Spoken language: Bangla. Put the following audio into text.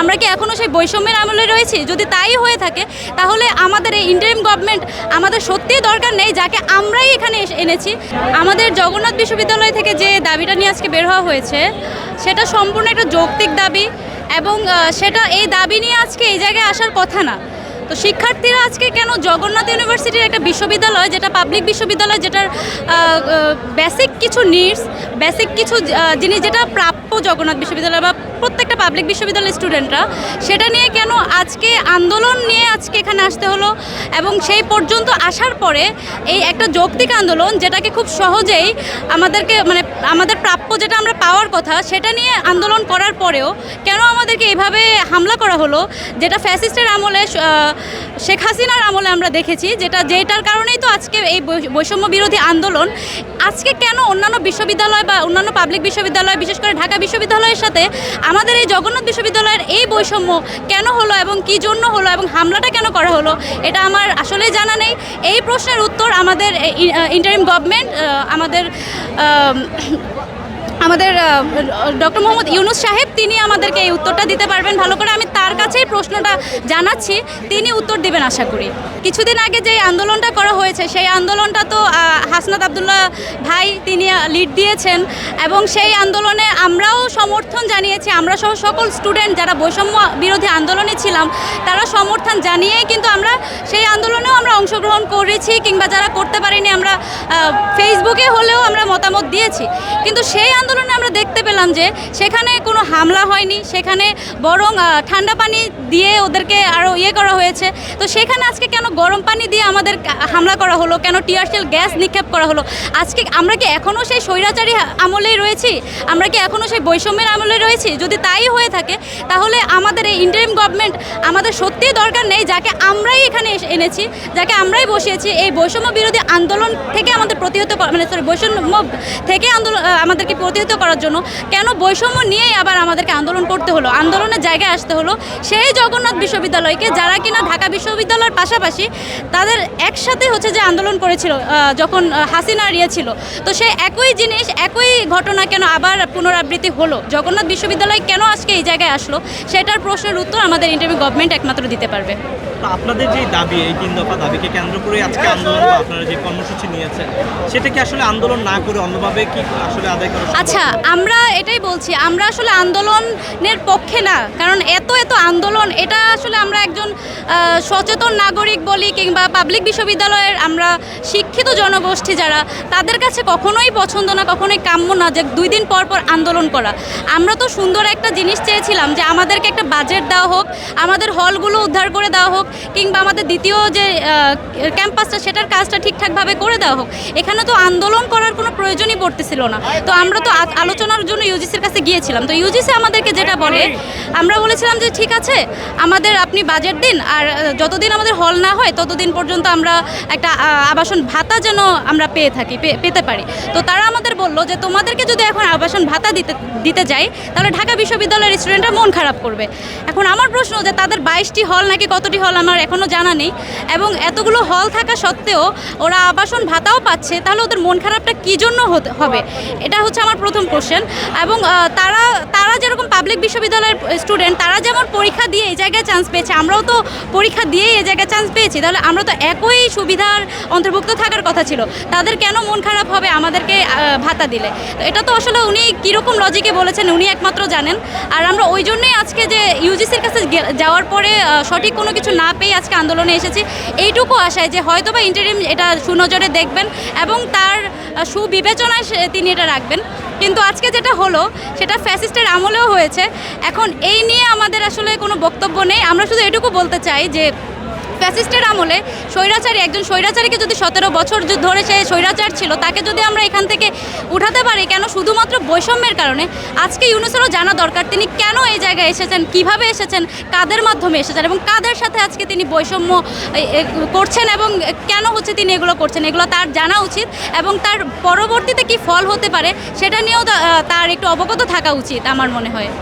আমরা কি এখনও সেই বৈষম্যের আমলে রয়েছি? যদি তাই হয়ে থাকে, তাহলে আমাদের এই ইন্টারিম গভর্নমেন্ট আমাদের সত্যিই দরকার নেই, যাকে আমরাই এখানে এনেছি। আমাদের জগন্নাথ বিশ্ববিদ্যালয় থেকে যে দাবিটা নিয়ে আজকে বের হওয়া হয়েছে, সেটা সম্পূর্ণ একটা যৌক্তিক দাবি এবং সেটা এই দাবি নিয়ে আজকে এই জায়গায় আসার কথা না। তো শিক্ষার্থীরা আজকে কেন জগন্নাথ ইউনিভার্সিটির একটা বিশ্ববিদ্যালয়, যেটা পাবলিক বিশ্ববিদ্যালয়, যেটার বেসিক কিছু নিডস বেসিক কিছু জিনিস যেটা প্রাপ্য জগন্নাথ বিশ্ববিদ্যালয় বা প্রত্যেকটা পাবলিক বিশ্ববিদ্যালয়ের স্টুডেন্টরা সেটা নিয়ে কেন আজকে আন্দোলন নিয়ে আজকে এখানে আসতে হলো এবং সেই পর্যন্ত আসার পরে এই একটা যৌক্তিক আন্দোলন যেটাকে খুব সহজেই আমাদেরকে মানে আমাদের প্রাপ্য যেটা আমরা পাওয়ার কথা, সেটা নিয়ে আন্দোলন করার পরেও কেন আমাদেরকে এইভাবে হামলা করা হলো, যেটা ফ্যাসিস্টের আমলে শেখ হাসিনার আমলে আমরা দেখেছি, যেটা যেটার কারণেই তো আজকে এই বৈষম্য বিরোধী আন্দোলন আজকে কেন অন্যান্য বিশ্ববিদ্যালয় বা অন্যান্য পাবলিক বিশ্ববিদ্যালয়, বিশেষ করে ঢাকা বিশ্ববিদ্যালয়ের সাথে আমাদের এই জগন্নাথ বিশ্ববিদ্যালয়ের এই বৈষম্য কেন হলো এবং কি জন্য হলো এবং হামলাটা কেন করা হলো, এটা আমার আসলে জানা নেই। এই প্রশ্নের উত্তর আমাদের ইন্টারিম গভর্নমেন্ট আমাদের আমাদের ডক্টর মোহাম্মদ ইউনুস সাহেব, তিনি আমাদেরকে এই উত্তরটা দিতে পারবেন। ভালো করে আমি তার কাছেই প্রশ্নটা জানাচ্ছি। তিনি উত্তর দিবেন আশা করি। কিছুদিন আগে যে আন্দোলনটা করা হয়েছে, সেই আন্দোলনটা তো হাসনাত আবদুল্লাহ ভাই তিনি লিড দিয়েছেন এবং সেই আন্দোলনে আমরাও সমর্থন জানিয়েছি। আমরা সহ সকল স্টুডেন্ট যারা বৈষম্য বিরোধী আন্দোলনে ছিলাম, তারা সমর্থন জানিয়েই কিন্তু আমরা সেই আন্দোলনেও আমরা অংশগ্রহণ করেছি কিংবা যারা করতে পারিনি, আমরা ফেসবুকে হলেও আমরা মতামত দিয়েছি। কিন্তু সেই আন্দোলনে আমরা দেখতে পেলাম যে সেখানে কোনো হামলা হয়নি, সেখানে বরং ঠান্ডা পানি দিয়ে ওদেরকে আরও ইয়ে করা হয়েছে। তো সেখানে আজকে কেন গরম পানি দিয়ে আমাদের হামলা করা হলো? কেন টিয়ারশেল গ্যাস নিক্ষেপ করা হলো? আজকে আমরা কি এখনও সেই স্বৈরাচারী আমলেই রয়েছি? আমরা কি এখনও সেই বৈষম্যের আমলে রয়েছি? যদি তাই হয়ে থাকে, তাহলে আমাদের এই ইন্টারিম গভর্নমেন্ট আমাদের সত্যিই দরকার নেই, যাকে আমরাই এখানে এনেছি, যাকে আমরাই বসিয়েছি। এই বৈষম্য বিরোধী আন্দোলন থেকে আমাদের প্রতিহত মানে সরি বৈষম্য থেকে আন্দোলন আমাদেরকে আমাদেরকে প্রতিহত করার জন্য কেন বৈষম্য নিয়েই আবার আমাদেরকে আন্দোলন করতে হলো? আন্দোলনের জায়গায় আসতে হলো সেই জগন্নাথ বিশ্ববিদ্যালয়কে যারা কিনা ঢাকা বিশ্ববিদ্যালয়ের পাশাপাশি তাদের একসাথে হচ্ছে যে আন্দোলন করেছিল যখন হাসিনা ইয়ে ছিল। তো সেই একই জিনিস, একই ঘটনা কেন আবার পুনরাবৃত্তি হলো? জগন্নাথ বিশ্ববিদ্যালয় কেন আজকে এই জায়গায় আসলো? সেটার প্রশ্নের উত্তর আমাদের ইন্টারভিউ গভর্নমেন্ট একমাত্র দিতে পারবে। আপনাদের যে দাবি, এই তিন দফা দাবিকে কেন্দ্র করে আজকে আন্দোলন আপনারা যে কর্মসূচি নিয়েছেন, সেটা কি আসলে আন্দোলন না করে অন্যভাবে কি আসলে আদায় করা? আচ্ছা আমরা এটাই বলছি, আমরা আসলে আন্দোলনের পক্ষে না, কারণ এত এত আন্দোলন, এটা আসলে আমরা একজন সচেতন নাগরিক বলি কিংবা পাবলিক বিশ্ববিদ্যালয়ের আমরা শিক্ষিত জনগোষ্ঠী যারা, তাদের কাছে কখনোই পছন্দ না, কখনোই কাম্য না যে দুই দিন পর পর আন্দোলন করা। আমরা তো সুন্দর একটা জিনিস চেয়েছিলাম যে আমাদেরকে একটা বাজেট দেওয়া হোক, আমাদের হলগুলো উদ্ধার করে দেওয়া হোক, কিংবা আমাদের দ্বিতীয় যে ক্যাম্পাসটা সেটার কাজটা ঠিকঠাকভাবে করে দেওয়া হোক। এখানে তো আন্দোলন করার কোনো প্রয়োজনই পড়তেছিল না। তো আমরা তো আলোচনার জন্য ইউজিসির কাছে গিয়েছিলাম। তো ইউজিসি আমাদেরকে যেটা বলে, আমরা বলেছিলাম যে, ঠিক আছে, আমাদের আপনি বাজেট দিন, আর যতদিন আমাদের হল না হয়, ততদিন পর্যন্ত আমরা একটা আবাসন ভাতা যেন আমরা পেয়ে থাকি পেতে পারি। তো তারা আমাদের বলল যে, তোমাদেরকে যদি এখন আবাসন ভাতা দিতে দিতে যাই, তাহলে ঢাকা বিশ্ববিদ্যালয়ের স্টুডেন্টরা মন খারাপ করবে। এখন আমার প্রশ্ন যে, তাদের বাইশটি হল নাকি কতটি হল আমার এখনও জানা নেই, এবং এতগুলো হল থাকা সত্ত্বেও ওরা আবাসন ভাতাও পাচ্ছে, তাহলে ওদের মন খারাপটা কী জন্য হবে? এটা হচ্ছে আমার প্রথম কোশ্চেন এবং তারা তারা যেরকম পাবলিক বিশ্ববিদ্যালয়ের স্টুডেন্ট তারা যেমন পরীক্ষা দিয়ে এই জায়গায় চান্স পেয়েছে, আমরাও তো পরীক্ষা দিয়েই এই জায়গায় চান্স পেয়েছি। তাহলে আমরা তো একই সুবিধার অন্তর্ভুক্ত থাকার কথা ছিল। তাদের কেন মন খারাপ হবে আমাদেরকে ভাতা দিলে? এটা তো আসলে উনি কীরকম লজিকে বলেছেন, উনি একমাত্র জানেন। আর আমরা ওই জন্যই আজকে যে ইউজিসির কাছে যাওয়ার পরে সঠিক কোনো কিছু না পেয়ে আজকে আন্দোলনে এসেছি। এইটুকু আশায় যে হয়তো বা ইন্টারিম এটা সুনজরে দেখবেন এবং তার সুবিবেচনায় তিনি এটা রাখবেন। কিন্তু আজকে যেটা হলো, সেটা ফ্যাসিস্টের আমলেও হয়েছে। এখন এই নিয়ে আমাদের আসলে কোনো বক্তব্য নেই। আমরা শুধু এটুকু বলতে চাই যে ফ্যাসিস্টের আমলে স্বৈরাচারী, একজন স্বৈরাচারীকে যদি সতেরো বছর ধরে সে স্বৈরাচার ছিল, তাকে যদি আমরা এখান থেকে উঠাতে পারি, কেন? শুধুমাত্র বৈষম্যের কারণে। আজকে ইউনুসেরও জানা দরকার, তিনি কেন এই জায়গায় এসেছেন, কীভাবে এসেছেন, কাদের মাধ্যমে এসেছেন এবং কাদের সাথে আজকে তিনি বৈষম্য করছেন এবং কেন হচ্ছে তিনি এগুলো করছেন, এগুলো তার জানা উচিত এবং তার পরবর্তীতে কি ফল হতে পারে, সেটা নিয়েও তার একটু অবগত থাকা উচিত, আমার মনে হয়।